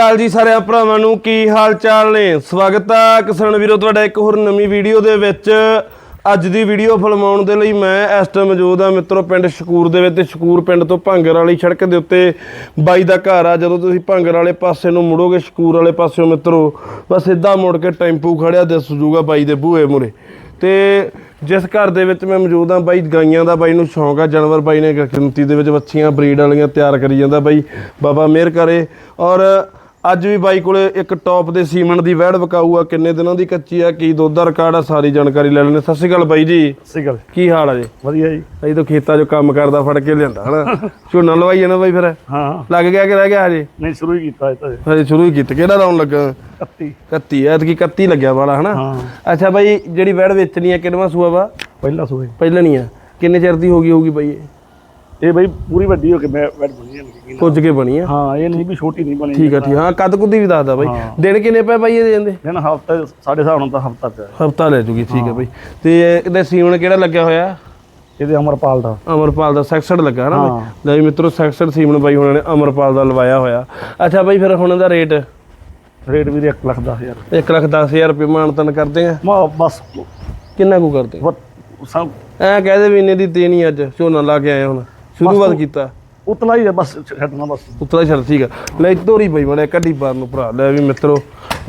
ਕਾਲ ਜੀ ਸਾਰਿਆਂ ਭਰਾਵਾਂ ਨੂੰ, ਕੀ ਹਾਲ ਚਾਲ ਨੇ? ਸਵਾਗਤ ਆ ਕਿਸਾਨ ਵੀਰੋ, ਤੁਹਾਡਾ ਇੱਕ ਹੋਰ ਨਵੀਂ ਵੀਡੀਓ ਦੇ ਵਿੱਚ। ਅੱਜ ਦੀ ਵੀਡੀਓ ਫਿਲਮਾਉਣ ਦੇ ਲਈ ਮੈਂ ਇਸ ਟਾਈਮ ਮੌਜੂਦ ਆ ਮਿੱਤਰੋ, ਪਿੰਡ ਸ਼ਕੂਰ ਦੇ ਵਿੱਚ ਤੇ ਸ਼ਕੂਰ ਪਿੰਡ ਤੋਂ ਭਾਂਗਰ ਵਾਲੀ ਸੜਕ ਦੇ ਉੱਤੇ ਬਾਈ ਦਾ ਘਰ ਆ। ਜਦੋਂ ਤੁਸੀਂ ਭਾਂਗਰ ਵਾਲੇ ਪਾਸੇ ਨੂੰ ਮੁੜੋਗੇ, ਸ਼ਕੂਰ ਵਾਲੇ ਪਾਸਿਓਂ ਮਿੱਤਰੋ, ਬਸ ਸਿੱਧਾ ਮੁੜ ਕੇ ਟੈਂਪੂ ਖੜਿਆ, ਦਿਸ ਜੂਗਾ ਬਾਈ ਦੇ ਬੂਹੇ ਮੁਰੇ ਤੇ ਜਿਸ ਘਰ ਦੇ ਵਿੱਚ ਮੈਂ ਮੌਜੂਦ ਆ, ਬਾਈ ਗਾਈਆਂ ਦਾ ਬਾਈ ਨੂੰ ਸ਼ੌਂਕ ਆ। ਜਾਨਵਰ ਬਾਈ ਨੇ ਗਿਣਤੀ ਦੇ ਵਿੱਚ ਵੱਛੀਆਂ, ਬਰੀਡ ਵਾਲੀਆਂ ਤਿਆਰ ਕਰੀ ਜਾਂਦਾ ਬਾਈ। ਬਾਬਾ ਮਿਹਰ ਕਰੇ। ਔਰ ਅੱਜ ਵੀ ਬਾਈ ਕੋਲੇ ਇੱਕ ਟੌਪ ਦੇ ਸੀਮਨ ਦੀ ਵੈੜ ਵਿਕਾਊ ਆ ਕਿੰਨੇ ਦਿਨਾਂ ਦੀ ਕੱਚੀ ਆ ਕੀ ਦੁੱਧ ਦਾ ਰਿਕਾਰਡ ਆ ਸਾਰੀ ਜਾਣਕਾਰੀ ਲੈ ਲੈਣੇ ਸਤਿ ਸ਼੍ਰੀ ਅਕਾਲ ਬਾਈ ਜੀ। ਸਹੀ ਗੱਲ ਕੀ ਹਾਲ ਆ ਜੀ? ਵਧੀਆ ਜੀ। ਅਸੀਂ ਤਾਂ ਖੇਤਾਂ 'ਚ ਕੰਮ ਕਰਦਾ ਫੜ ਕੇ ਲਿਆਂਦਾ ਹਨਾ? ਝੋਨਾ ਲਵਾਈ ਜਾਣਾ ਬਾਈ ਫਿਰ? ਹਾਂ। ਲੱਗ ਗਿਆ ਕਿ ਰਹਿ ਗਿਆ ਹਜੇ? ਨਹੀਂ ਸ਼ੁਰੂ ਹੀ ਕੀਤਾ ਇਹ ਤਾਂ ਹਜੇ। ਸ਼ੁਰੂ ਹੀ ਕੀਤਾ। ਕਿਹੜਾ ਰਾਉਣ ਲੱਗਾ? 31 31 ਐਤਕੀ 31 ਲੱਗਿਆ ਵਾਲਾ ਹਨਾ? ਅੱਛਾ ਬਾਈ ਜਿਹੜੀ ਵੈੜ ਵੇਚਣੀ ਆ ਕਿੰਨਵਾਂ ਸੂਆ ਵਾ? ਪਹਿਲਾ ਸੂਏ ਪਹਿਲਾਂ ਨਹੀਂ ਆ। ਕਿੰਨੇ ਚਿਰ ਦੀ ਹੋ ਗਈ ਹੋਊਗੀ ਬਾਈ ਇਹ? ਇਹ ਬਈ ਪੂਰੀ ਵੱਡੀ ਹੋ ਕੇ ਮੈਂ ਬੈਡ ਬਣੀ ਜਾਂਦੀ ਪੁੱਜ ਕੇ ਬਣੀ ਆ। ਹਾਂ ਇਹ ਨਹੀਂ ਵੀ ਛੋਟੀ ਨਹੀਂ ਬਣੀ। ਠੀਕ ਆ ਠੀਕ ਹਾਂ ਕੱਦ ਕੁੱਦੀ ਵੀ ਦੱਸਦਾ ਬਾਈ। ਹਾਂ। ਦਿਨ ਕਿੰਨੇ ਪਏ ਬਾਈ ਇਹਦੇ ਜਾਂਦੇ ਦਿਨ ਹਫਤਾ ਸਾਡੇ ਹਿਸਾਬ ਨਾਲ ਤਾਂ ਹਫਤਾ ਪਿਆ। ਹਫਤਾ ਲੈ ਜੂਗੀ ਠੀਕ ਹੈ। ਬਾਈ। ਤੇ ਇਹਦਾ ਸੀਮਨ ਕਿਹੜਾ ਲੱਗਿਆ ਹੋਇਆ? ਇਹਦੇ ਅਮਰਪਾਲ ਦਾ। ਅਮਰਪਾਲ ਦਾ ਸੈਕਸਡ ਲੱਗਾ ਨਾ ਹਾਂ। ਲੈ ਵੀ ਮਿੱਤਰੋ ਸੈਕਸਡ ਸੀਮਨ ਬਾਈ ਉਹਨਾਂ ਨੇ ਅਮਰਪਾਲ ਦਾ ਲਵਾਇਆ ਹੋਇਆ। ਅੱਛਾ ਬਾਈ ਫਿਰ ਹੁਣ ਇਹਦਾ ਰੇਟ? ਰੇਟ ਵੀ 1 ਲੱਖ 10000 1 ਲੱਖ 10000 ਰੁਪਏ ਮਾਨਤਨ ਕਰਦੇ ਆ। ਮਾ ਬਸ। ਕਿੰਨਾ ਕੁ ਕਰਦੇ? ਸਭ। ਐ ਕਹਦੇ ਵੀ ਇੰਨੇ ਦੀ ਦੇਣੀ ਅੱਜ ਝੋਨਾ ਲਾ ਕੇ ਆਏ ਹੁਣ। ਸ਼ੁਰੂਆਤ ਕੀਤਾ। ਉਤਲਾ ਹੀ ਹੈ ਬਸ ਛੱਡਣਾ ਬਸ। ਉੱਤਲਾ ਛੱਡ ਠੀਕ ਆ। ਲੈ ਤੋਰੀ ਬਈ ਮੜਿਆ ਕੱਢੀ ਬਾਰ ਨੂੰ ਭਰਾ। ਲੈ ਵੀ ਮਿੱਤਰੋ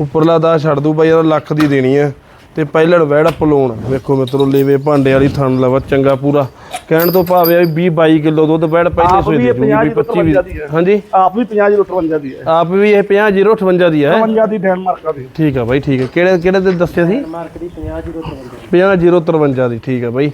ਉੱਪਰਲਾ ਦਾ ਛੱਡ ਦੂ ਬਾਈ ਇਹਦਾ ਲੱਖ ਦੀ ਦੇਣੀ ਆ। ਤੇ ਪਹਿਲੜ ਵਹਿੜਾ ਪਲੋਣ। ਵੇਖੋ ਮਿੱਤਰੋ ਲੇਵੇ ਭਾਂਡੇ ਵਾਲੀ ਥਣ ਲਵਾ ਚੰਗਾ ਪੂਰਾ। ਕਹਿਣ ਤੋਂ ਭਾਵੇਂ ਆ ਵੀ 20 22 ਕਿਲੋ ਦੁੱਧ ਵਹਿੜ ਪਹਿਲੇ ਆਪ ਸੋਈ ਵੀ ਦੇ 50 25 ਵੀ 53 ਦੀ ਹੈ। ਹਾਂਜੀ? ਆਪ ਵੀ 50 ਜੀਰੋ 53 ਦੀ ਹੈ। ਆਪ ਵੀ ਇਹ 50 058 ਦੀ ਹੈ। 53 ਦੀ ਡੈਨਮਾਰਕ ਦਾ ਦੀ ਠੀਕ ਆ ਬਾਈ ਠੀਕ ਆ। ਕਿਹੜੇ ਕਿਹੜੇ ਤੇ ਦੱਸਿਆ ਸੀ? ਮਾਰਕ ਦੀ 50 053 ਦੀ ਠੀਕ ਆ ਬਾਈ।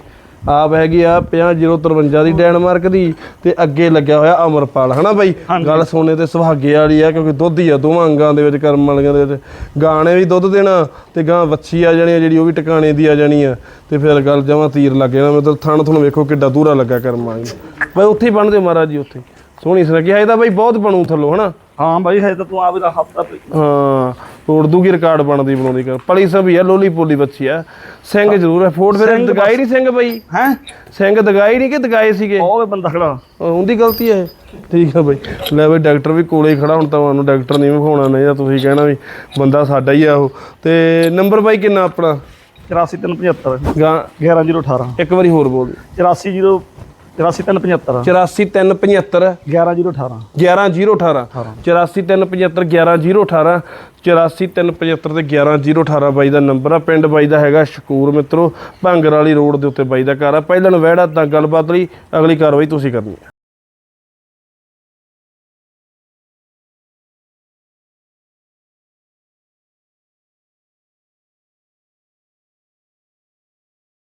ਆਪ ਹੈਗੀ ਆ 50 053 ਦੀ ਡੈਨਮਾਰਕ ਦੀ ਤੇ ਅੱਗੇ ਲੱਗਿਆ ਹੋਇਆ ਅਮਰਪਾਲ ਹਨਾ ਬਾਈ? ਗੱਲ ਸੋਨੇ ਤੇ ਸੁਹਾਗੇ ਵਾਲੀ ਆ ਕਿਉਂਕਿ ਦੁੱਧ ਹੀ ਆ ਦੋਵਾਂ ਅੰਗਾਂ ਦੇ ਵਿੱਚ ਕਰਮ ਵਾਲੀਆਂ ਦੇ ਵਿੱਚ। ਗਾਂ ਨੇ ਵੀ ਦੁੱਧ ਦੇਣਾ ਤੇ ਗਾਂ ਵੱਛੀ ਆ ਜਾਣੀ ਆ ਜਿਹੜੀ ਉਹ ਵੀ ਟਿਕਾਣੇ ਦੀ ਆ ਜਾਣੀ ਆ। ਤੇ ਫਿਰ ਗੱਲ ਜਮਾਂ ਤੀਰ ਲੱਗ ਜਾਣਾ ਮਤਲਬ ਥਣ ਤੁਹਾਨੂੰ ਵੇਖੋ ਕਿੱਡਾ ਦੂਰਾ ਲੱਗਾ ਕਰਮ ਬਾਈ ਉੱਥੇ ਹੀ ਬਣ ਦਿਓ ਮਹਾਰਾਜ ਜੀ ਉੱਥੇ ਸੋਹਣੀ ਸੁਨੱਖੀ ਹੈ ਇਹਦਾ ਬਾਈ ਬਹੁਤ ਬਣੂ ਥੱਲੋਂ ਹਨਾ? ਹਾਂ ਬਾਈ ਹੈ ਤਾਂ ਤੂੰ ਆਪ ਦਾ ਹਫਤਾ ਹਾਂ ਤੋੜ ਦੂਗੀ ਰਿਕਾਰਡ ਬਣਦੀ ਬਣਾਉਂਦੀ ਕਰ। ਪਲੀ ਸਭ ਹੀ ਆ ਲੋਲੀ ਪੋਲੀ ਬੱਚੀ ਆ। ਸਿੰਘ ਜ਼ਰੂਰ ਹੈ ਫੋੜ ਫਿਰ ਦਗਾਈ ਨਹੀਂ ਸਿੰਘ ਬਈ? ਹੈ? ਸਿੰਘ ਦਗਾਈ ਨਹੀਂ ਕਿ ਦਗਾਏ ਸੀਗੇ? ਉਹ ਵੀ ਬੰਦਾ ਖੜਾ। ਉਹ ਉਹਦੀ ਗਲਤੀ ਹੈ। ਠੀਕ ਆ ਬਈ। ਲੈ ਬਈ ਡਾਕਟਰ ਵੀ ਕੋਲੇ ਹੀ ਖੜਾ ਹੁਣ ਤਾਂ ਤੁਹਾਨੂੰ ਡਾਕਟਰ ਨਹੀਂ ਵਿਖਾਉਣਾ ਨਹੀਂ ਤਾਂ ਤੁਸੀਂ ਕਹਿਣਾ ਵੀ ਬੰਦਾ ਸਾਡਾ ਹੀ ਆ ਉਹ। ਤੇ ਨੰਬਰ ਬਾਈ ਕਿੰਨਾ ਆਪਣਾ? 84375 ਗਾਂ 11018 ਇੱਕ ਵਾਰੀ ਹੋਰ ਬੋਲ। 840 84375 84375 11018 11018 84375 11018 84375 ਤੇ 11018 ਬਾਈ ਦਾ ਨੰਬਰ ਆ। ਪਿੰਡ ਬਾਈ ਦਾ ਹੈਗਾ ਸ਼ਕੂਰ ਮਿੱਤਰੋ। ਭੰਗਰ ਵਾਲੀ ਰੋਡ ਦੇ ਉੱਤੇ ਬਾਈ ਦਾ ਘਰ ਆ। ਪਹਿਲਾਂ ਨੂੰ ਵਹਿੜਾ ਤਾਂ ਗੱਲਬਾਤ ਲਈ ਅਗਲੀ ਕਾਰਵਾਈ ਤੁਸੀਂ ਕਰਨੀ ਹੈ।